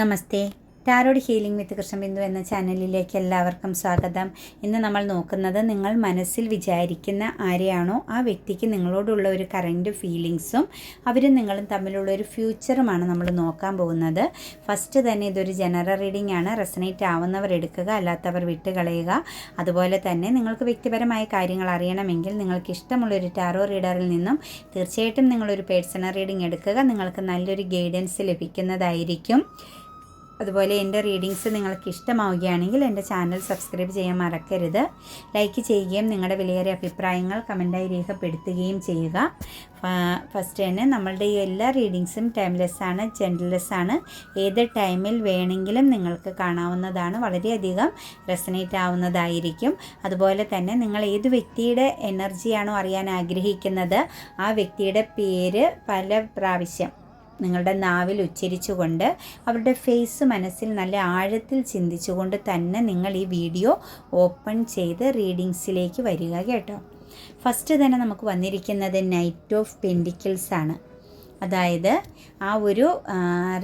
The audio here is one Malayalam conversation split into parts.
Namaste. Tarot healing with Krishnabindu എന്ന ചാനലിലേക്ക് എല്ലാവർക്കും സ്വാഗതം. ഇന്ന് നമ്മൾ നോക്കുന്നത് നിങ്ങൾ മനസ്സിൽ വിചാരിക്കുന്ന ആരെയാണോ ആ വ്യക്തിക്ക് നിങ്ങളോടുള്ള ഒരു കറന്റ് ഫീലിങ്സും അവരും നിങ്ങളും തമ്മിലുള്ള ഒരു ഫ്യൂച്ചറുമാണ് നമ്മൾ നോക്കാൻ പോകുന്നത്. ഫസ്റ്റ് തന്നെ ഇതൊരു ജനറൽ റീഡിംഗ് ആണ്. റെസനേറ്റ് ആവുന്നവർ എടുക്കുക അല്ലാത്തവർ വിട്ടുകളയുക. അതുപോലെ തന്നെ നിങ്ങൾക്ക് വ്യക്തിപരമായ കാര്യങ്ങൾ അറിയണമെങ്കിൽ നിങ്ങൾക്ക് ഇഷ്ടമുള്ളൊരു ടാറോ റീഡറിൽ നിന്നും തീർച്ചയായിട്ടും നിങ്ങളൊരു പേഴ്സണൽ റീഡിംഗ് എടുക്കുക. നിങ്ങൾക്ക് നല്ലൊരു ഗൈഡൻസ് ലഭിക്കുന്നതായിരിക്കും. അതുപോലെ എന്റെ റീഡിങ്സ് നിങ്ങൾക്ക് ഇഷ്ടമാവുകയാണെങ്കിൽ എന്റെ ചാനൽ സബ്സ്ക്രൈബ് ചെയ്യാൻ മറക്കരുത്. ലൈക്ക് ചെയ്യുകയും നിങ്ങളുടെ വിലയേറിയ അഭിപ്രായങ്ങൾ കമന്റായി രേഖപ്പെടുത്തുകയും ചെയ്യുക. ഫസ്റ്റ് തന്നെ നമ്മളുടെ ഈ എല്ലാ റീഡിങ്സും ടൈംലെസ് ആണ് ജെൻഡർലെസ് ആണ്. ഏത് ടൈമിൽ വേണമെങ്കിലും നിങ്ങൾക്ക് കാണാവുന്നതാണ് വളരെയധികം റെസനേറ്റ് ആവുന്നതായിരിക്കും. അതുപോലെ തന്നെ നിങ്ങൾ ഏത് വ്യക്തിയുടെ എനർജിയാണോ അറിയാൻ ആഗ്രഹിക്കുന്നത് ആ വ്യക്തിയുടെ പേര് പല പ്രാവശ്യം നിങ്ങളുടെ നാവിൽ ഉച്ചരിച്ചുകൊണ്ട് അവരുടെ ഫേസ് മനസ്സിൽ നല്ല ആഴത്തിൽ ചിന്തിച്ചുകൊണ്ട് തന്നെ നിങ്ങൾ ഈ വീഡിയോ ഓപ്പൺ ചെയ്ത് റീഡിങ്സിലേക്ക് വരിക കേട്ടോ. ഫസ്റ്റ് തന്നെ നമുക്ക് വന്നിരിക്കുന്നത് നൈറ്റ് ഓഫ് പെൻഡിക്കിൾസ് ആണ്. അതായത് ആ ഒരു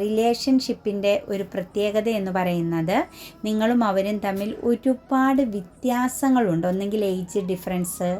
റിലേഷൻഷിപ്പിന്റെ ഒരു പ്രത്യേകത എന്ന് പറയുന്നത് നിങ്ങളും അവരും തമ്മിൽ ഒരുപാട് വ്യത്യാസങ്ങളുണ്ട്. ഒന്നെങ്കിൽ ഏജ് ഡിഫറൻസ്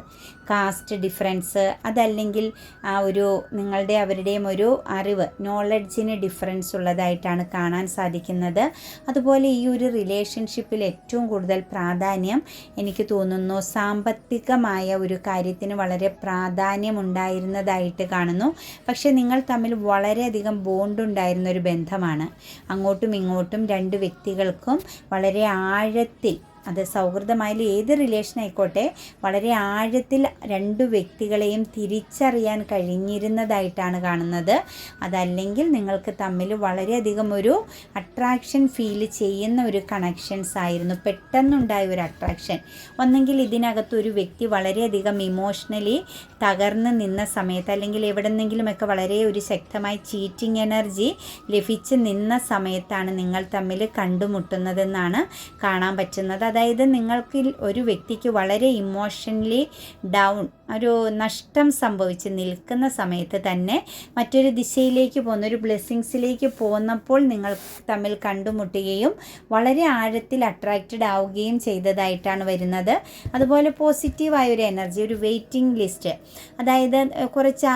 കാസ്റ്റ് ഡിഫറൻസ് അതല്ലെങ്കിൽ ആ ഒരു നിങ്ങളുടെ അവരുടെയും ഒരു അറിവ് നോളജിന് ഡിഫറൻസ് ഉള്ളതായിട്ടാണ് കാണാൻ സാധിക്കുന്നത്. അതുപോലെ ഈ ഒരു റിലേഷൻഷിപ്പിൽ ഏറ്റവും കൂടുതൽ പ്രാധാന്യം എനിക്ക് തോന്നുന്നു സാമ്പത്തികമായ ഒരു കാര്യത്തിന് വളരെ പ്രാധാന്യം ഉണ്ടായിരുന്നതായിട്ട് കാണുന്നു. പക്ഷേ നിങ്ങൾ തമ്മിൽ വളരെയധികം ബോണ്ടുണ്ടായിരുന്ന ഒരു ബന്ധമാണ്. അങ്ങോട്ടും ഇങ്ങോട്ടും രണ്ട് വ്യക്തികൾക്കും വളരെ ആഴത്തിൽ അത് സൗഹൃദമായാലും ഏത് റിലേഷൻ ആയിക്കോട്ടെ വളരെ ആഴത്തിൽ രണ്ടു വ്യക്തികളെയും തിരിച്ചറിയാൻ കഴിഞ്ഞിരുന്നതായിട്ടാണ് കാണുന്നത്. അതല്ലെങ്കിൽ നിങ്ങൾക്ക് തമ്മിൽ വളരെയധികം ഒരു അട്രാക്ഷൻ ഫീൽ ചെയ്യുന്ന ഒരു കണക്ഷൻസ് ആയിരുന്നു. പെട്ടെന്നുണ്ടായ ഒരു അട്രാക്ഷൻ ഒന്നെങ്കിൽ ഇതിനകത്ത് ഒരു വ്യക്തി വളരെയധികം ഇമോഷണലി തകർന്ന് നിന്ന സമയത്ത് അല്ലെങ്കിൽ എവിടെന്നെങ്കിലുമൊക്കെ വളരെ ഒരു ശക്തമായി ചീറ്റിംഗ് എനർജി ലഭിച്ച് നിന്ന സമയത്താണ് നിങ്ങൾ തമ്മിൽ കണ്ടുമുട്ടുന്നതെന്നാണ് കാണാൻ പറ്റുന്നത്. അതായത് നിങ്ങൾക്ക് ഒരു വ്യക്തിക്ക് വളരെ ഇമോഷണലി ഡൗൺ ഒരു നഷ്ടം സംഭവിച്ച് നിൽക്കുന്ന സമയത്ത് തന്നെ മറ്റൊരു ദിശയിലേക്ക് പോകുന്ന ഒരു ബ്ലെസ്സിങ്സിലേക്ക് പോകുന്നപ്പോൾ നിങ്ങൾ തമ്മിൽ കണ്ടുമുട്ടുകയും വളരെ ആഴത്തിൽ അട്രാക്റ്റഡ് ആവുകയും ചെയ്തതായിട്ടാണ് വരുന്നത്. അതുപോലെ പോസിറ്റീവായ ഒരു എനർജി ഒരു വെയിറ്റിംഗ് ലിസ്റ്റ് അതായത് കുറച്ച്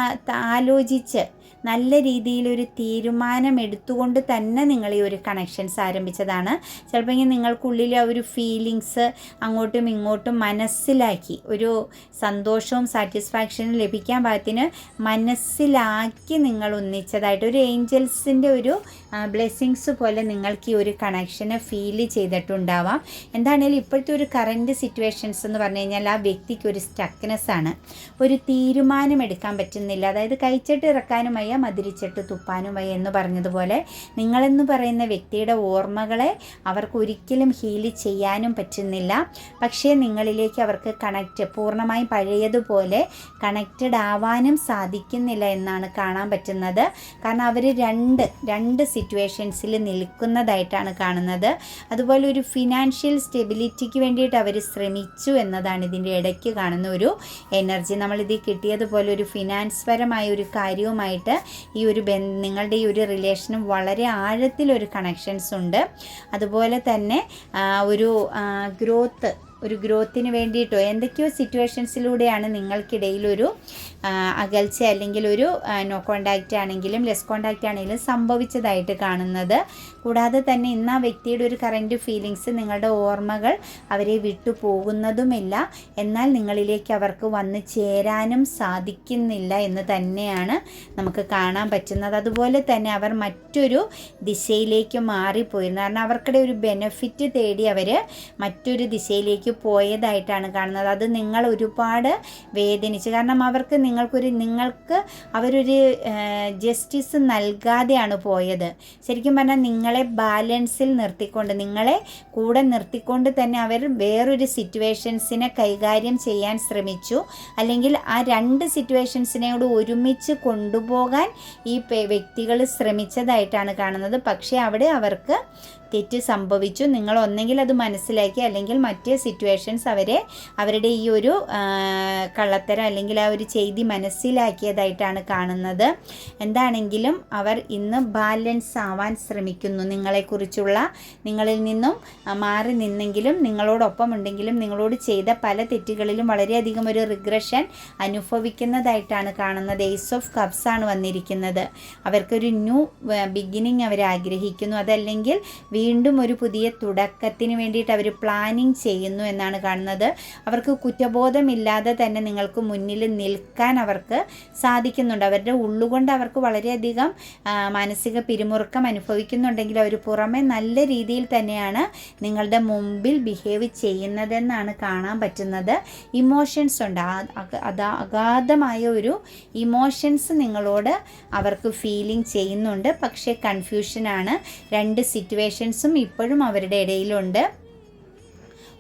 ആലോചിച്ച് നല്ല രീതിയിലൊരു തീരുമാനം എടുത്തുകൊണ്ട് തന്നെ നിങ്ങൾ ഈ ഒരു കണക്ഷൻസ് ആരംഭിച്ചതാണ്. ചിലപ്പോൾ നിങ്ങൾക്കുള്ളിൽ ആ ഒരു ഫീലിങ്സ് അങ്ങോട്ടും ഇങ്ങോട്ടും മനസ്സിലാക്കി ഒരു സന്തോഷവും സാറ്റിസ്ഫാക്ഷനും ലഭിക്കാൻ പാകത്തിന് മനസ്സിലാക്കി നിങ്ങൾ ഒന്നിച്ചതായിട്ട് ഒരു ഏഞ്ചൽസിന്റെ ഒരു ബ്ലെസ്സിങ്സ് പോലെ നിങ്ങൾക്ക് ഈ ഒരു കണക്ഷനെ ഫീൽ ചെയ്തിട്ടുണ്ടാവാം. എന്താണെങ്കിലും ഇപ്പോഴത്തെ ഒരു കറന്റ് സിറ്റുവേഷൻസ് എന്ന് പറഞ്ഞു കഴിഞ്ഞാൽ ആ വ്യക്തിക്ക് ഒരു സ്റ്റക്നെസ് ആണ്. ഒരു തീരുമാനം എടുക്കാൻ പറ്റുന്നില്ല. അതായത് കഴിച്ചിട്ട് ഇറക്കാനും വയ്യ മതിരിച്ചിട്ട് തുപ്പാനും വയ്യ എന്ന് പറഞ്ഞതുപോലെ നിങ്ങളെന്ന് പറയുന്ന വ്യക്തിയുടെ ഓർമ്മകളെ അവർക്ക് ഒരിക്കലും ഹീൽ ചെയ്യാനും പറ്റുന്നില്ല. പക്ഷേ നിങ്ങളിലേക്ക് അവർക്ക് കണക്റ്റ് പൂർണമായും പഴയതുപോലെ കണക്റ്റഡ് ആവാനും സാധിക്കുന്നില്ല എന്നാണ് കാണാൻ പറ്റുന്നത്. കാരണം അവർ രണ്ട് രണ്ട് സിറ്റുവേഷൻസിൽ നിൽക്കുന്നതായിട്ടാണ് കാണുന്നത്. അതുപോലെ ഒരു ഫിനാൻഷ്യൽ സ്റ്റെബിലിറ്റിക്ക് വേണ്ടിയിട്ട് അവർ ശ്രമിച്ചു എന്നതാണ് ഇതിന്റെ ഇടയ്ക്ക് കാണുന്ന ഒരു എനർജി നമ്മളിത് കിട്ടിയതുപോലെ ഒരു ഫിനാൻസ് പരമായ ഒരു കാര്യവുമായിട്ട് ഈ ഒരു നിങ്ങളുടെ ഈ ഒരു റിലേഷനും വളരെ ആഴത്തിലൊരു കണക്ഷൻസ് ഉണ്ട്. അതുപോലെ തന്നെ ഒരു ഗ്രോത്ത് ഒരു ഗ്രോത്തിന് വേണ്ടിയിട്ടോ എന്തൊക്കെയോ സിറ്റുവേഷൻസിലൂടെയാണ് നിങ്ങൾക്കിടയിൽ ഒരു അകൽച്ച അല്ലെങ്കിൽ ഒരു നോ കോണ്ടാക്റ്റ് ആണെങ്കിലും ലെസ് കോണ്ടാക്റ്റ് ആണെങ്കിലും സംഭവിച്ചതായിട്ട് കാണുന്നത്. കൂടാതെ തന്നെ ഇന്ന് ആ വ്യക്തിയുടെ ഒരു കറന്റ് ഫീലിങ്സ് നിങ്ങളുടെ ഓർമ്മകൾ അവരെ വിട്ടു പോകുന്നതുമില്ല. എന്നാൽ നിങ്ങളിലേക്ക് അവർക്ക് വന്ന് ചേരാനും സാധിക്കുന്നില്ല എന്ന് തന്നെയാണ് നമുക്ക് കാണാൻ പറ്റുന്നത്. അതുപോലെ തന്നെ അവർ മറ്റൊരു ദിശയിലേക്ക് മാറിപ്പോയിരുന്നു. കാരണം അവർക്കിടെ ഒരു ബെനഫിറ്റ് തേടി അവർ മറ്റൊരു ദിശയിലേക്ക് പോയതായിട്ടാണ് കാണുന്നത്. അത് നിങ്ങൾ ഒരുപാട് വേദനിച്ചു. കാരണം അവർക്ക് നിങ്ങൾക്കൊരു നിങ്ങൾക്ക് അവരൊരു ജസ്റ്റിസ് നൽകാതെയാണ് പോയത്. ശരിക്കും പറഞ്ഞാൽ നിങ്ങളെ ബാലൻസിൽ നിർത്തിക്കൊണ്ട് നിങ്ങളെ കൂടെ നിർത്തിക്കൊണ്ട് തന്നെ അവർ വേറൊരു സിറ്റുവേഷൻസിനെ കൈകാര്യം ചെയ്യാൻ ശ്രമിച്ചു. അല്ലെങ്കിൽ ആ രണ്ട് സിറ്റുവേഷൻസിനോട് ഒരുമിച്ച് കൊണ്ടുപോകാൻ ഈ വ്യക്തികൾ ശ്രമിച്ചതായിട്ടാണ് കാണുന്നത്. പക്ഷേ അവിടെ അവർക്ക് തെറ്റ് സംഭവിച്ചു. നിങ്ങൾ ഒന്നെങ്കിൽ അത് മനസ്സിലാക്കി അല്ലെങ്കിൽ മറ്റ് സിറ്റുവേഷൻസ് അവരെ അവരുടെ ഈ ഒരു കള്ളത്തരം അല്ലെങ്കിൽ ആ ഒരു ചെയ്തി മനസ്സിലാക്കിയതായിട്ടാണ് കാണുന്നത്. എന്താണെങ്കിലും അവർ ഇന്ന് ബാലൻസ് ആവാൻ ശ്രമിക്കുന്നു. നിങ്ങളെക്കുറിച്ചുള്ള നിങ്ങളിൽ നിന്നും മാറി നിന്നെങ്കിലും നിങ്ങളോടൊപ്പം ഉണ്ടെങ്കിലും നിങ്ങളോട് ചെയ്ത പല തെറ്റുകളിലും വളരെയധികം ഒരു റിഗ്രഷൻ അനുഭവിക്കുന്നതായിട്ടാണ് കാണുന്നത്. ഏസ് ഓഫ് കപ്സ് ആണ് വന്നിരിക്കുന്നത്. അവർക്കൊരു ന്യൂ ബിഗിനിങ് അവർ ആഗ്രഹിക്കുന്നു അതല്ലെങ്കിൽ വീണ്ടും ഒരു പുതിയ തുടക്കത്തിന് വേണ്ടിയിട്ട് അവർ പ്ലാനിങ് ചെയ്യുന്നു എന്നാണ് കാണുന്നത്. അവർക്ക് കുറ്റബോധമില്ലാതെ തന്നെ നിങ്ങൾക്ക് മുന്നിൽ നിൽക്കാൻ അവർക്ക് സാധിക്കുന്നുണ്ട്. അവരുടെ ഉള്ളുകൊണ്ട് അവർക്ക് വളരെയധികം മാനസിക പിരിമുറുക്കം അനുഭവിക്കുന്നുണ്ടെങ്കിൽ അവർ പുറമെ നല്ല രീതിയിൽ തന്നെയാണ് നിങ്ങളുടെ മുമ്പിൽ ബിഹേവ് ചെയ്യുന്നതെന്നാണ് കാണാൻ പറ്റുന്നത്. ഇമോഷൻസ് ഉണ്ട്. അത് അഗാധമായ ഒരു ഇമോഷൻസ് നിങ്ങളോട് അവർക്ക് ഫീലിംഗ് ചെയ്യുന്നുണ്ട്. പക്ഷേ കൺഫ്യൂഷനാണ് രണ്ട് സിറ്റുവേഷൻസും ഇപ്പോഴും അവരുടെ ഇടയിലുണ്ട്.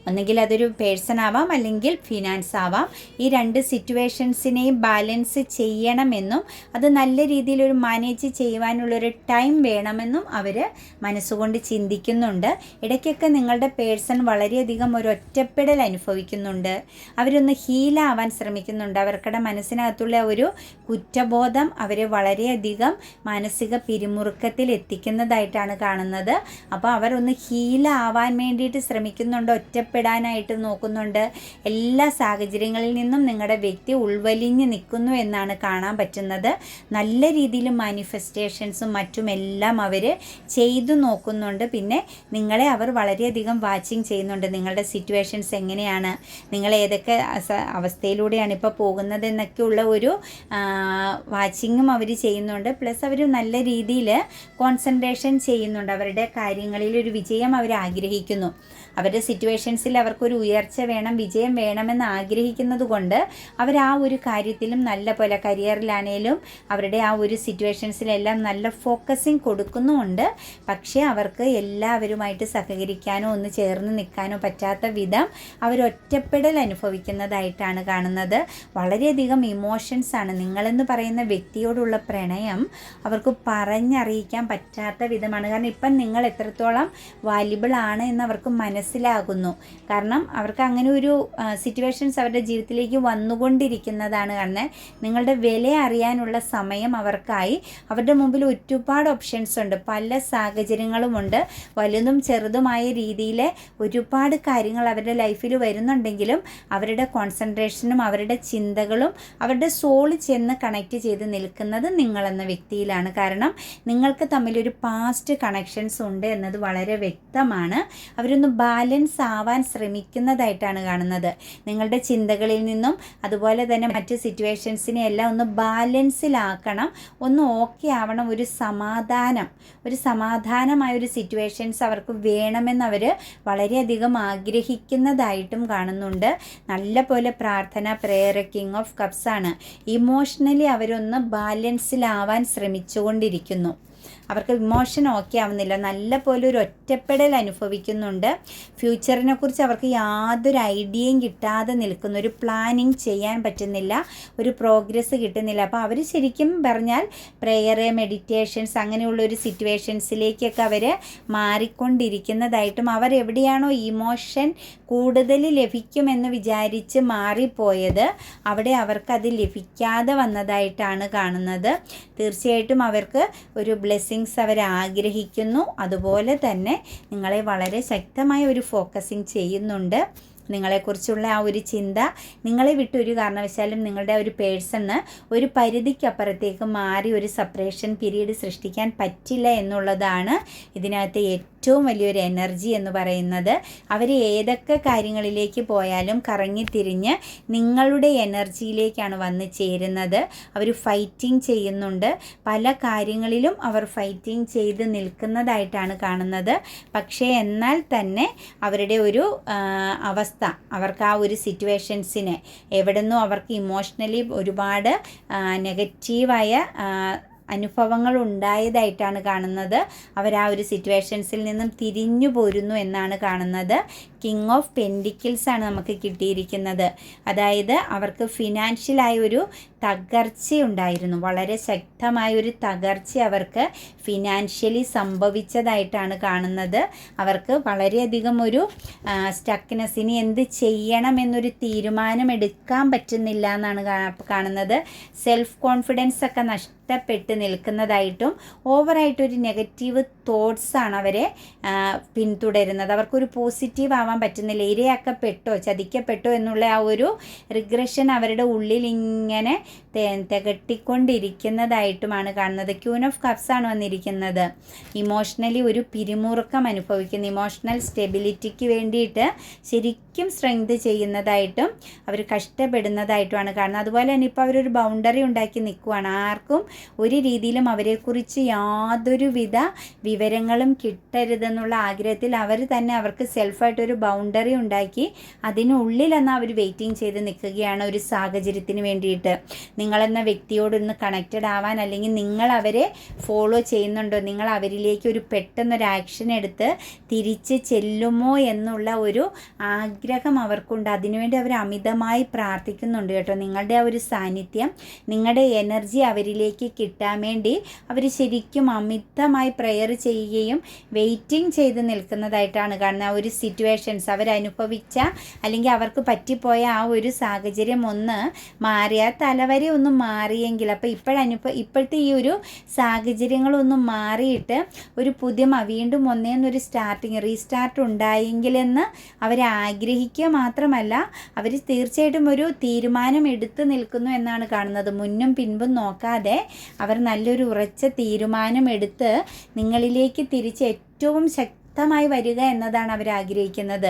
ഒന്നുകിൽ അതൊരു പേഴ്സൺ ആവാം അല്ലെങ്കിൽ ഫിനാൻസ് ആവാം. ഈ രണ്ട് സിറ്റുവേഷൻസിനെയും ബാലൻസ് ചെയ്യണമെന്നും അത് നല്ല രീതിയിൽ ഒരു മാനേജ് ചെയ്യുവാനുള്ളൊരു ടൈം വേണമെന്നും അവർ മനസ്സുകൊണ്ട് ചിന്തിക്കുന്നുണ്ട്. ഇടയ്ക്കൊക്കെ നിങ്ങളുടെ പേഴ്സൺ വളരെയധികം ഒരു ഒറ്റപ്പെടൽ അനുഭവിക്കുന്നുണ്ട്. അവരൊന്ന് ഹീലാവാൻ ശ്രമിക്കുന്നുണ്ട്. അവർക്കടെ മനസ്സിനകത്തുള്ള ഒരു കുറ്റബോധം അവരെ വളരെയധികം മാനസിക പിരിമുറുക്കത്തിൽ എത്തിക്കുന്നതായിട്ടാണ് കാണുന്നത്. അപ്പോൾ അവരൊന്ന് ഹീലാവാൻ വേണ്ടിയിട്ട് ശ്രമിക്കുന്നുണ്ട്. ഒറ്റ രക്ഷപ്പെടാനായിട്ട് നോക്കുന്നുണ്ട്. എല്ലാ സാഹചര്യങ്ങളിൽ നിന്നും നിങ്ങളുടെ വ്യക്തി ഉൾവലിഞ്ഞ് നിൽക്കുന്നു എന്നാണ് കാണാൻ പറ്റുന്നത്. നല്ല രീതിയിൽ മാനിഫെസ്റ്റേഷൻസും മറ്റും എല്ലാം അവർ ചെയ്തു നോക്കുന്നുണ്ട്. പിന്നെ നിങ്ങളെ അവർ വളരെയധികം വാച്ചിങ് ചെയ്യുന്നുണ്ട്. നിങ്ങളുടെ സിറ്റുവേഷൻസ് എങ്ങനെയാണ്? നിങ്ങൾ ഏതൊക്കെ അവസ്ഥയിലൂടെയാണ് ഇപ്പോൾ പോകുന്നത് എന്നൊക്കെയുള്ള ഒരു വാച്ചിങ്ങും അവർ ചെയ്യുന്നുണ്ട്. പ്ലസ് അവർ നല്ല രീതിയിൽ കോൺസെൻട്രേഷൻ ചെയ്യുന്നുണ്ട്. അവരുടെ കാര്യങ്ങളിൽ ഒരു വിജയം അവർ ആഗ്രഹിക്കുന്നു. അവരുടെ സിറ്റുവേഷൻസിൽ അവർക്കൊരു ഉയർച്ച വേണം വിജയം വേണമെന്ന് ആഗ്രഹിക്കുന്നത് കൊണ്ട് അവർ ആ ഒരു കാര്യത്തിലും നല്ല പോലെ കരിയറിലാണേലും അവരുടെ ആ ഒരു സിറ്റുവേഷൻസിലെല്ലാം നല്ല ഫോക്കസിങ് കൊടുക്കുന്നുമുണ്ട് പക്ഷേ അവർക്ക് എല്ലാവരുമായിട്ട് സഹകരിക്കാനോ ഒന്ന് ചേർന്ന് നിൽക്കാനോ പറ്റാത്ത വിധം അവരൊറ്റപ്പെടൽ അനുഭവിക്കുന്നതായിട്ടാണ് കാണുന്നത്. വളരെയധികം ഇമോഷൻസ് ആണ്. നിങ്ങളെന്ന് പറയുന്ന വ്യക്തിയോടുള്ള പ്രണയം അവർക്ക് പറഞ്ഞറിയിക്കാൻ പറ്റാത്ത വിധമാണ്. കാരണം ഇപ്പം നിങ്ങൾ എത്രത്തോളം വാല്യുബിൾ ആണ് എന്ന് അവർക്ക് മനസ്സിലാക്കി മനസ്സിലാകുന്നു. കാരണം അവർക്ക് അങ്ങനെ ഒരു സിറ്റുവേഷൻസ് അവരുടെ ജീവിതത്തിലേക്ക് വന്നുകൊണ്ടിരിക്കുന്നതാണ് കാരണം നിങ്ങളുടെ വില അറിയാനുള്ള സമയം അവർക്കായി. അവരുടെ മുമ്പിൽ ഒരുപാട് ഓപ്ഷൻസ് ഉണ്ട്. പല സാഹചര്യങ്ങളുമുണ്ട് വലുതും ചെറുതുമായ രീതിയിൽ ഒരുപാട് കാര്യങ്ങൾ അവരുടെ ലൈഫിൽ വരുന്നുണ്ടെങ്കിലും അവരുടെ കോൺസെൻട്രേഷനും അവരുടെ ചിന്തകളും അവരുടെ സോൾ ചെന്ന് കണക്ട് ചെയ്ത് നിൽക്കുന്നത് നിങ്ങളെന്ന വ്യക്തിയിലാണ്. കാരണം നിങ്ങൾക്ക് തമ്മിലൊരു പാസ്റ്റ് കണക്ഷൻസ് ഉണ്ട് എന്നത് വളരെ വ്യക്തമാണ്. അവരൊന്ന് ബാലൻസ് ആവാൻ ശ്രമിക്കുന്നതായിട്ടാണ് കാണുന്നത്. നിങ്ങളുടെ ചിന്തകളിൽ നിന്നും അതുപോലെ തന്നെ മറ്റ് സിറ്റുവേഷൻസിനെ എല്ലാം ഒന്ന് ബാലൻസിലാക്കണം. ഒന്ന് ഓക്കെ ആവണം. ഒരു സമാധാനം. ഒരു സമാധാനമായ ഒരു സിറ്റുവേഷൻസ് അവർക്ക് വേണമെന്ന് അവർ വളരെയധികം ആഗ്രഹിക്കുന്നതായിട്ടും കാണുന്നുണ്ട്. നല്ല പോലെ പ്രാർത്ഥന പ്രേയർ കിങ് ഓഫ് കപ്സാണ് ഇമോഷണലി അവരൊന്ന് ബാലൻസിലാവാൻ ശ്രമിച്ചുകൊണ്ടിരിക്കുന്നു. അവർക്ക് ഇമോഷൻ ഓക്കെ ആവുന്നില്ല. നല്ല പോലെ ഒരു ഒറ്റപ്പെടൽ അനുഭവിക്കുന്നുണ്ട്. ഫ്യൂച്ചറിനെ കുറിച്ച് അവർക്ക് യാതൊരു ഐഡിയയും കിട്ടാതെ നിൽക്കുന്ന ഒരു പ്ലാനിങ് ചെയ്യാൻ പറ്റുന്നില്ല. ഒരു പ്രോഗ്രസ് കിട്ടുന്നില്ല. അപ്പോൾ അവർ ശരിക്കും പറഞ്ഞാൽ പ്രെയർ മെഡിറ്റേഷൻസ് അങ്ങനെയുള്ള ഒരു സിറ്റുവേഷൻസിലേക്കൊക്കെ അവർ മാറിക്കൊണ്ടിരിക്കുന്നതായിട്ടും അവർ എവിടെയാണോ ഇമോഷൻ കൂടുതൽ ലഭിക്കുമെന്ന് വിചാരിച്ച് മാറിപ്പോയത് അവിടെ അവർക്കത് ലഭിക്കാതെ വന്നതായിട്ടാണ് കാണുന്നത്. തീർച്ചയായിട്ടും അവർക്ക് ഒരു ബ്ലെസ്സിങ്സ് അവർ ആഗ്രഹിക്കുന്നു അതുപോലെ തന്നെ നിങ്ങളെ വളരെ ശക്തമായ ഒരു ഫോക്കസിങ് ചെയ്യുന്നുണ്ട്. നിങ്ങളെക്കുറിച്ചുള്ള ആ ഒരു ചിന്ത നിങ്ങളെ വിട്ട് ഒരു കാരണവശാലും നിങ്ങളുടെ ഒരു പേഴ്സണ് ഒരു പരിധിക്കപ്പുറത്തേക്ക് മാറി ഒരു സെപ്പറേഷൻ പീരീഡ് സൃഷ്ടിക്കാൻ പറ്റില്ല എന്നുള്ളതാണ് ഇതിനകത്ത് ഏറ്റവും വലിയൊരു എനർജി എന്ന് പറയുന്നത്. അവർ ഏതൊക്കെ കാര്യങ്ങളിലേക്ക് പോയാലും കറങ്ങിത്തിരിഞ്ഞ് നിങ്ങളുടെ എനർജിയിലേക്കാണ് വന്ന് ചേരുന്നത്. അവർ ഫൈറ്റിംഗ് ചെയ്യുന്നുണ്ട്. പല കാര്യങ്ങളിലും അവർ ഫൈറ്റിംഗ് ചെയ്ത് നിൽക്കുന്നതായിട്ടാണ് കാണുന്നത്. പക്ഷേ എന്നാൽ തന്നെ അവരുടെ ഒരു അവസ്ഥ അവസ്ഥ. അവർക്ക് ആ ഒരു സിറ്റുവേഷൻസിനെ എവിടെ അവർക്ക് ഇമോഷണലി ഒരുപാട് നെഗറ്റീവായ അനുഭവങ്ങൾ ഉണ്ടായതായിട്ടാണ് കാണുന്നത്. അവർ ആ ഒരു സിറ്റുവേഷൻസിൽ നിന്നും തിരിഞ്ഞു പോരുന്നു എന്നാണ് കാണുന്നത്. കിങ് ഓഫ് പെൻഡിക്കിൾസ് ആണ് നമുക്ക് കിട്ടിയിരിക്കുന്നത്. അതായത് അവർക്ക് ഫിനാൻഷ്യലായ ഒരു തകർച്ചയുണ്ടായിരുന്നു വളരെ ശക്തമായ ഒരു തകർച്ച അവർക്ക് ഫിനാൻഷ്യലി സംഭവിച്ചതായിട്ടാണ് കാണുന്നത്. അവർക്ക് വളരെയധികം ഒരു സ്റ്റക്നെസ് ഇനി എന്ത് ചെയ്യണമെന്നൊരു തീരുമാനം എടുക്കാൻ പറ്റുന്നില്ല എന്നാണ് കാണുന്നത്. സെൽഫ് കോൺഫിഡൻസ് ഒക്കെ നഷ്ടപ്പെട്ട് നിൽക്കുന്നതായിട്ടും ഓവറായിട്ടൊരു നെഗറ്റീവ് തോട്ട്സാണ് അവരെ പിന്തുടരുന്നത്. അവർക്കൊരു പോസിറ്റീവ് ആവാൻ പറ്റുന്നില്ല. ഇരയാക്കപ്പെട്ടോ ചതിക്കപ്പെട്ടോ എന്നുള്ള ആ ഒരു റിഗ്രഷൻ അവരുടെ ഉള്ളിൽ ഇങ്ങനെ തികട്ടിക്കൊണ്ടിരിക്കുന്നതായിട്ടുമാണ് കാണുന്നത്. ക്യൂൻ ഓഫ് കപ്സ് ആണ് വന്നിരിക്കുന്നത്. ഇമോഷണലി ഒരു പിരിമുറുക്കം അനുഭവിക്കുന്ന. ഇമോഷണൽ സ്റ്റെബിലിറ്റിക്ക് വേണ്ടിയിട്ട് ശരിക്കും സ്ട്രെങ്ത് ചെയ്യുന്നതായിട്ടും അവർ കഷ്ടപ്പെടുന്നതായിട്ടുമാണ് കാണുന്നത്. അതുപോലെ തന്നെ ഇപ്പോൾ അവരൊരു ബൗണ്ടറി ഉണ്ടാക്കി നിൽക്കുവാണ്. ആർക്കും ഒരു രീതിയിലും അവരെക്കുറിച്ച് യാതൊരുവിധ വിവരങ്ങളും കിട്ടരുതെന്നുള്ള ആഗ്രഹത്തിൽ അവർ തന്നെ അവർക്ക് സെൽഫായിട്ടൊരു ബൗണ്ടറി ഉണ്ടാക്കി അതിനുള്ളിലെന്ന് അവർ വെയിറ്റിംഗ് ചെയ്ത് നിൽക്കുകയാണ് ഒരു സാഹചര്യത്തിന് വേണ്ടിയിട്ട്. നിങ്ങളെന്ന വ്യക്തിയോടൊന്ന് കണക്റ്റഡ് ആവാൻ അല്ലെങ്കിൽ നിങ്ങൾ അവരെ ഫോളോ ചെയ്യുന്നുണ്ടോ? നിങ്ങൾ അവരിലേക്ക് ഒരു പെട്ടെന്നൊരു ആക്ഷൻ എടുത്ത് തിരിച്ച് ചെല്ലുമോ എന്നുള്ള ഒരു ആഗ്രഹം അവർക്കുണ്ട്. അതിനുവേണ്ടി അവർ അമിതമായി പ്രാർത്ഥിക്കുന്നുണ്ട് കേട്ടോ. നിങ്ങളുടെ ആ ഒരു സാന്നിധ്യം നിങ്ങളുടെ എനർജി അവരിലേക്ക് കിട്ടാൻ വേണ്ടി അവർ ശരിക്കും അമിതമായി പ്രെയർ ചെയ്യുകയും വെയിറ്റിംഗ് ചെയ്ത് നിൽക്കുന്നതായിട്ടാണ് കാണുന്നത്. ആ ഒരു സിറ്റുവേഷൻസ് അനുഭവിച്ച അല്ലെങ്കിൽ അവർക്ക് പറ്റിപ്പോയ ആ ഒരു സാഹചര്യം ഒന്ന് മാറിയ തലവരെ ഒന്ന് മാറിയെങ്കിൽ അപ്പോൾ ഇപ്പോഴനുഭവ ഇപ്പോഴത്തെ ഈ ഒരു സാഹചര്യങ്ങളൊന്നും മാറിയിട്ട് ഒരു പുതിയ വീണ്ടും ഒന്നേന്നൊരു സ്റ്റാർട്ടിങ് റീസ്റ്റാർട്ട് ഉണ്ടായെങ്കിലെന്ന് അവർ ആഗ്രഹിക്കുക മാത്രമല്ല അവർ തീർച്ചയായിട്ടും ഒരു തീരുമാനം എടുത്തു നിൽക്കുന്നു എന്നാണ് കാണുന്നത്. മുന്നും പിൻപും നോക്കാതെ അവർ നല്ലൊരു ഉറച്ച തീരുമാനം എടുത്ത് നിങ്ങളിലേക്ക് തിരിച്ച് ഏറ്റവും ശക്തി ശക്തമായി വരിക എന്നതാണ് അവർ ആഗ്രഹിക്കുന്നത്.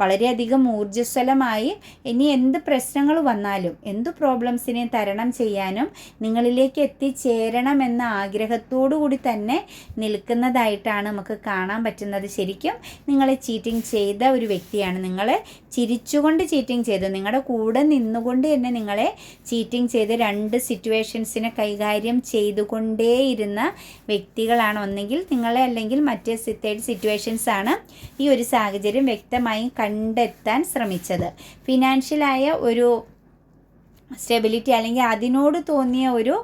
വളരെയധികം ഊർജസ്വലമായി ഇനി എന്ത് പ്രശ്നങ്ങൾ വന്നാലും എന്ത് പ്രോബ്ലംസിനെ തരണം ചെയ്യാനും നിങ്ങളിലേക്ക് എത്തിച്ചേരണം എന്ന ആഗ്രഹത്തോടു കൂടി തന്നെ നിൽക്കുന്നതായിട്ടാണ് നമുക്ക് കാണാൻ പറ്റുന്നത്. ശരിക്കും നിങ്ങളെ ചീറ്റിംഗ് ചെയ്ത ഒരു വ്യക്തിയാണ്. നിങ്ങളെ ചിരിച്ചുകൊണ്ട് ചീറ്റിംഗ് ചെയ്തു. നിങ്ങളുടെ കൂടെ നിന്നുകൊണ്ട് തന്നെ നിങ്ങളെ ചീറ്റിംഗ് ചെയ്ത് രണ്ട് സിറ്റുവേഷൻസിനെ കൈകാര്യം ചെയ്തുകൊണ്ടേയിരുന്ന വ്യക്തികളാണ്. ഒന്നെങ്കിൽ നിങ്ങളെ അല്ലെങ്കിൽ മറ്റേ തേർഡ് സിറ്റുവേഷൻ സിറ്റുവേഷൻസ് ആണ് ഈ ഒരു സാഹചര്യം വ്യക്തമായും കണ്ടെത്താൻ ശ്രമിച്ചത്. ഫിനാൻഷ്യലായ ഒരു സ്റ്റെബിലിറ്റി അല്ലെങ്കിൽ അതിനോട് തോന്നിയ ഒരു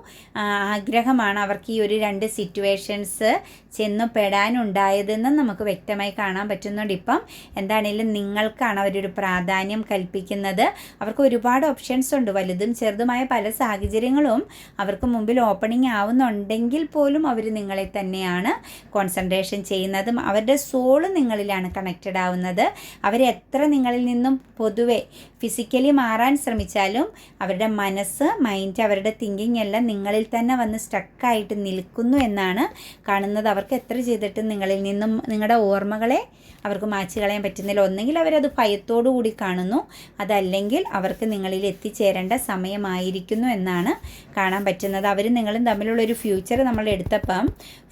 ആഗ്രഹമാണ് അവർക്ക് ഈ ഒരു രണ്ട് സിറ്റുവേഷൻസ് ചെന്ന് പെടാനുണ്ടായതെന്ന് നമുക്ക് വ്യക്തമായി കാണാൻ പറ്റുന്നുണ്ട്. ഇപ്പം എന്താണെങ്കിലും നിങ്ങൾക്കാണ് അവരൊരു പ്രാധാന്യം കൽപ്പിക്കുന്നത്. അവർക്ക് ഒരുപാട് ഓപ്ഷൻസ് ഉണ്ട്. വലുതും ചെറുതുമായ പല സാഹചര്യങ്ങളും അവർക്ക് മുമ്പിൽ ഓപ്പണിംഗ് ആവുന്നുണ്ടെങ്കിൽ പോലും അവർ നിങ്ങളെ തന്നെയാണ് കോൺസെൻട്രേഷൻ ചെയ്യുന്നതും അവരുടെ സോൾ നിങ്ങളിലാണ് കണക്റ്റഡ് ആവുന്നത്. അവരെത്ര നിങ്ങളിൽ നിന്നും പൊതുവെ ഫിസിക്കലി മാറാൻ ശ്രമിച്ചാലും അവരുടെ മനസ്സ് മൈൻഡ് അവരുടെ തിങ്കിങ് എല്ലാം നിങ്ങളിൽ തന്നെ വന്ന് സ്റ്റക്കായിട്ട് നിൽക്കുന്നു എന്നാണ് കാണുന്നത്. അവർക്ക് എത്ര ചെയ്തിട്ടും നിങ്ങളിൽ നിന്നും നിങ്ങളുടെ ഓർമ്മകളെ അവർക്ക് മാച്ചു കളയാൻ പറ്റുന്നില്ല. ഒന്നെങ്കിൽ അവരത് ഭയത്തോടു കൂടി കാണുന്നു. അതല്ലെങ്കിൽ അവർക്ക് നിങ്ങളിൽ എത്തിച്ചേരേണ്ട സമയമായിരിക്കുന്നു എന്നാണ് കാണാൻ പറ്റുന്നത്. അവർ നിങ്ങളും തമ്മിലുള്ള ഒരു ഫ്യൂച്ചർ നമ്മൾ എടുത്തപ്പം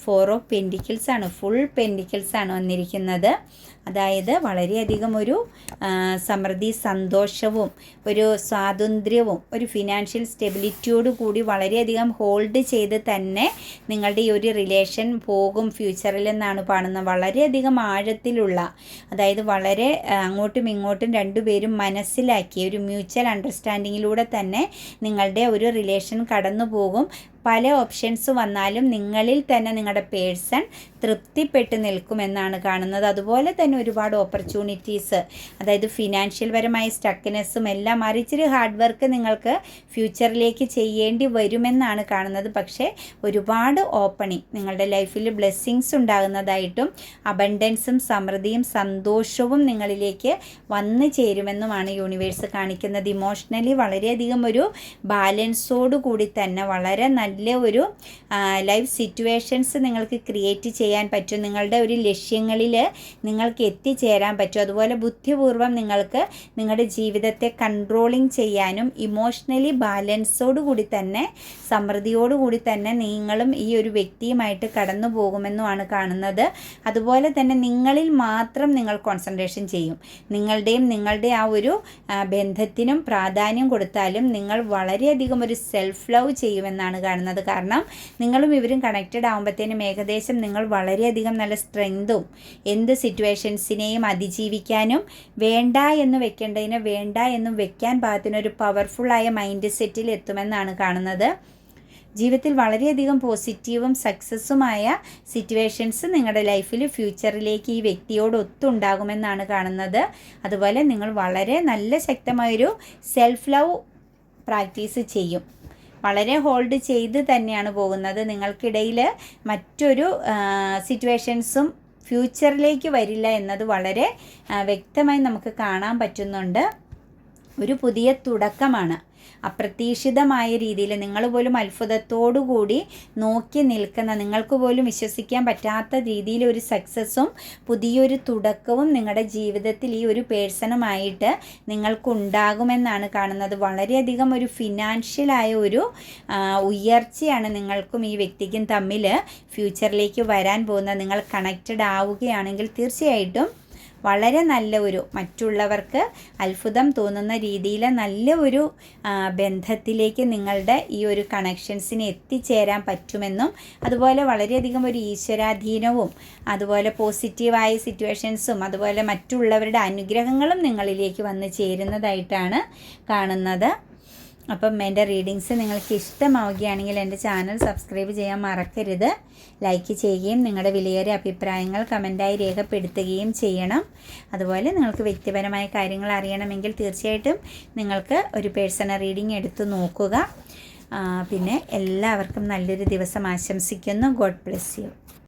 ഫോർ ഓഫ് പെൻഡിക്കിൾസ് ആണ് ഫുൾ പെൻഡിക്കിൾസ് ആണ് വന്നിരിക്കുന്നത്. അതായത് വളരെയധികം ഒരു സമൃദ്ധി സന്തോഷവും ഒരു സ്വാതന്ത്ര്യവും ഒരു ഫിനാൻഷ്യൽ സ്റ്റെബിലിറ്റിയോട് കൂടി വളരെയധികം ഹോൾഡ് ചെയ്ത് തന്നെ നിങ്ങളുടെ ഈ ഒരു റിലേഷൻ പോകും ഫ്യൂച്ചറിൽ എന്നാണ് കാണുന്നത്. വളരെയധികം ആഴത്തിലുള്ള അതായത് വളരെ അങ്ങോട്ടും ഇങ്ങോട്ടും രണ്ടുപേരും മനസ്സിലാക്കി ഒരു മ്യൂച്വൽ അണ്ടർസ്റ്റാൻഡിങ്ങിലൂടെ തന്നെ നിങ്ങളുടെ ഒരു റിലേഷൻ കടന്നു പോകും പല ഓപ്ഷൻസ് വന്നാലും നിങ്ങളിൽ തന്നെ നിങ്ങളുടെ പേഴ്സൺ തൃപ്തിപ്പെട്ട് നിൽക്കുമെന്നാണ് കാണുന്നത്. അതുപോലെ തന്നെ ഒരുപാട് ഓപ്പർച്യൂണിറ്റീസ് അതായത് ഫിനാൻഷ്യൽ പരമായ സ്റ്റക്കിനെസ്സും എല്ലാം മറിച്ചൊരു ഹാർഡ് വർക്ക് നിങ്ങൾക്ക് ഫ്യൂച്ചറിലേക്ക് ചെയ്യേണ്ടി വരുമെന്നാണ് കാണുന്നത്. പക്ഷേ ഒരുപാട് ഓപ്പണിങ് നിങ്ങളുടെ ലൈഫിൽ ബ്ലെസ്സിങ്സ് ഉണ്ടാകുന്നതായിട്ടും അബണ്ടൻസും സമൃദ്ധിയും സന്തോഷവും നിങ്ങളിലേക്ക് വന്നു ചേരുമെന്നുമാണ് യൂണിവേഴ്സ് കാണിക്കുന്നത്. ഇമോഷണലി വളരെയധികം ഒരു ബാലൻസോടു കൂടി തന്നെ വളരെ നല്ല നല്ല ഒരു ലൈഫ് സിറ്റുവേഷൻസ് നിങ്ങൾക്ക് ക്രിയേറ്റ് ചെയ്യാൻ പറ്റും. നിങ്ങളുടെ ഒരു ലക്ഷ്യങ്ങളിൽ നിങ്ങൾക്ക് എത്തിച്ചേരാൻ പറ്റും. അതുപോലെ ബുദ്ധിപൂർവം നിങ്ങൾക്ക് നിങ്ങളുടെ ജീവിതത്തെ കൺട്രോളിങ് ചെയ്യാനും ഇമോഷണലി ബാലൻസോടുകൂടി തന്നെ സമൃദ്ധിയോടുകൂടി തന്നെ നിങ്ങളും ഈ ഒരു വ്യക്തിയുമായിട്ട് കടന്നു പോകുമെന്നുമാണ് കാണുന്നത്. അതുപോലെ തന്നെ നിങ്ങളിൽ മാത്രം നിങ്ങൾ കോൺസെൻട്രേഷൻ ചെയ്യും. നിങ്ങളുടെയും നിങ്ങളുടെ ആ ഒരു ബന്ധത്തിനും പ്രാധാന്യം കൊടുത്താലും നിങ്ങൾ വളരെയധികം ഒരു സെൽഫ് ലവ് ചെയ്യുമെന്നാണ് കാണുന്നത്. കാണുന്നത്. കാരണം നിങ്ങളും ഇവരും കണക്റ്റഡ് ആകുമ്പോഴത്തേനും ഏകദേശം നിങ്ങൾ വളരെയധികം നല്ല സ്ട്രെങ്തും എന്ത് സിറ്റുവേഷൻസിനെയും അതിജീവിക്കാനും വേണ്ട എന്ന് വെക്കേണ്ടതിന് വേണ്ട എന്ന് വെക്കാൻ പാകത്തിനൊരു പവർഫുള്ളായ മൈൻഡ് സെറ്റിൽ എത്തുമെന്നാണ് കാണുന്നത്. ജീവിതത്തിൽ വളരെയധികം പോസിറ്റീവും സക്സസ്സുമായ സിറ്റുവേഷൻസ് നിങ്ങളുടെ ലൈഫിൽ ഫ്യൂച്ചറിലേക്ക് ഈ വ്യക്തിയോട് ഒത്തുണ്ടാകുമെന്നാണ് കാണുന്നത്. അതുപോലെ നിങ്ങൾ വളരെ നല്ല ശക്തമായൊരു സെൽഫ് ലവ് പ്രാക്ടീസ് ചെയ്യും. വളരെ ഹോൾഡ് ചെയ്ത് തന്നെയാണ് പോകുന്നത്. നിങ്ങൾക്കിടയിൽ മറ്റൊരു സിറ്റുവേഷൻസും ഫ്യൂച്ചറിലേക്ക് വരില്ല എന്നത് വളരെ വ്യക്തമായി നമുക്ക് കാണാൻ പറ്റുന്നുണ്ട്. ഒരു പുതിയ തുടക്കമാണ്. അപ്രതീക്ഷിതമായ രീതിയിൽ നിങ്ങൾ പോലും അത്ഭുതത്തോടു കൂടി നോക്കി നിൽക്കുന്ന നിങ്ങൾക്ക് പോലും വിശ്വസിക്കാൻ പറ്റാത്ത രീതിയിൽ ഒരു സക്സസ്സും പുതിയൊരു തുടക്കവും നിങ്ങളുടെ ജീവിതത്തിൽ ഈ ഒരു പേഴ്സണുമായിട്ട് നിങ്ങൾക്കുണ്ടാകുമെന്നാണ് കാണുന്നത്. വളരെയധികം ഒരു ഫിനാൻഷ്യലായ ഒരു ഉയർച്ചയാണ് നിങ്ങൾക്കും ഈ വ്യക്തിക്കും തമ്മിൽ ഫ്യൂച്ചറിലേക്ക് വരാൻ പോകുന്നത്. നിങ്ങൾ കണക്റ്റഡ് ആവുകയാണെങ്കിൽ തീർച്ചയായിട്ടും വളരെ നല്ല ഒരു മറ്റുള്ളവർക്ക് അത്ഭുതം തോന്നുന്ന രീതിയിൽ നല്ല ഒരു ബന്ധത്തിലേക്ക് നിങ്ങളുടെ ഈ ഒരു കണക്ഷൻസിന് എത്തിച്ചേരാൻ പറ്റുമെന്നും അതുപോലെ വളരെയധികം ഒരു ഈശ്വരാധീനവും അതുപോലെ പോസിറ്റീവായ സിറ്റുവേഷൻസും അതുപോലെ മറ്റുള്ളവരുടെ അനുഗ്രഹങ്ങളും നിങ്ങളിലേക്ക് വന്ന് ചേരുന്നതായിട്ടാണ് കാണുന്നത്. അപ്പം എന്റെ റീഡിങ്സ് നിങ്ങൾക്ക് ഇഷ്ടമാവുകയാണെങ്കിൽ എന്റെ ചാനൽ സബ്സ്ക്രൈബ് ചെയ്യാൻ മറക്കരുത്. ലൈക്ക് ചെയ്യുകയും നിങ്ങളുടെ വിലയേറിയ അഭിപ്രായങ്ങൾ കമന്റായി രേഖപ്പെടുത്തുകയും ചെയ്യണം. അതുപോലെ നിങ്ങൾക്ക് വ്യക്തിപരമായ കാര്യങ്ങൾ അറിയണമെങ്കിൽ തീർച്ചയായിട്ടും നിങ്ങൾക്ക് ഒരു പേഴ്സണൽ റീഡിങ് എടുത്ത് നോക്കുക. പിന്നെ എല്ലാവർക്കും നല്ലൊരു ദിവസം ആശംസിക്കുന്നു. God bless you.